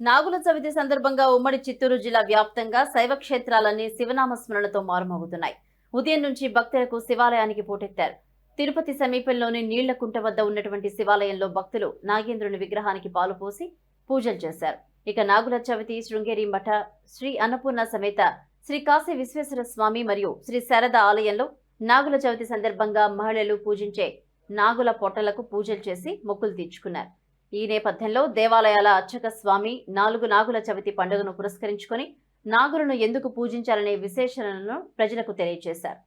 నాగుల చవితి సందర్భంగా ఉమ్మడి చిత్తూరు జిల్లా వ్యాప్తంగా శైవ క్షేత్రాలన్నీ శివనామ స్మరణతో మారుమోగుతున్నాయి. ఉదయం నుంచి భక్తులకు శివాలయానికి పోటెత్తారు. తిరుపతి సమీపంలోని నీళ్ళకుంట వద్ద ఉన్నటువంటి శివాలయంలో భక్తులు నాగేంద్రుని విగ్రహానికి పాలు పోసి పూజలు చేశారు. ఇక నాగుల చవితి శృంగేరి మఠ శ్రీ అన్నపూర్ణ సమేత శ్రీ కాశీ విశ్వేశ్వర స్వామి మరియు శ్రీ శారద ఆలయంలో నాగుల చవితి సందర్భంగా మహిళలు పూజించే నాగుల పొట్టలకు పూజలు చేసి మొక్కులు తీర్చుకున్నారు. ఈ నేపథ్యంలో దేవాలయాల అర్చక స్వామి నాలుగు నాగుల చవితి పండుగను పురస్కరించుకొని నాగులను ఎందుకు పూజించాలనే విశేషణలను ప్రజలకు తెలియజేశారు.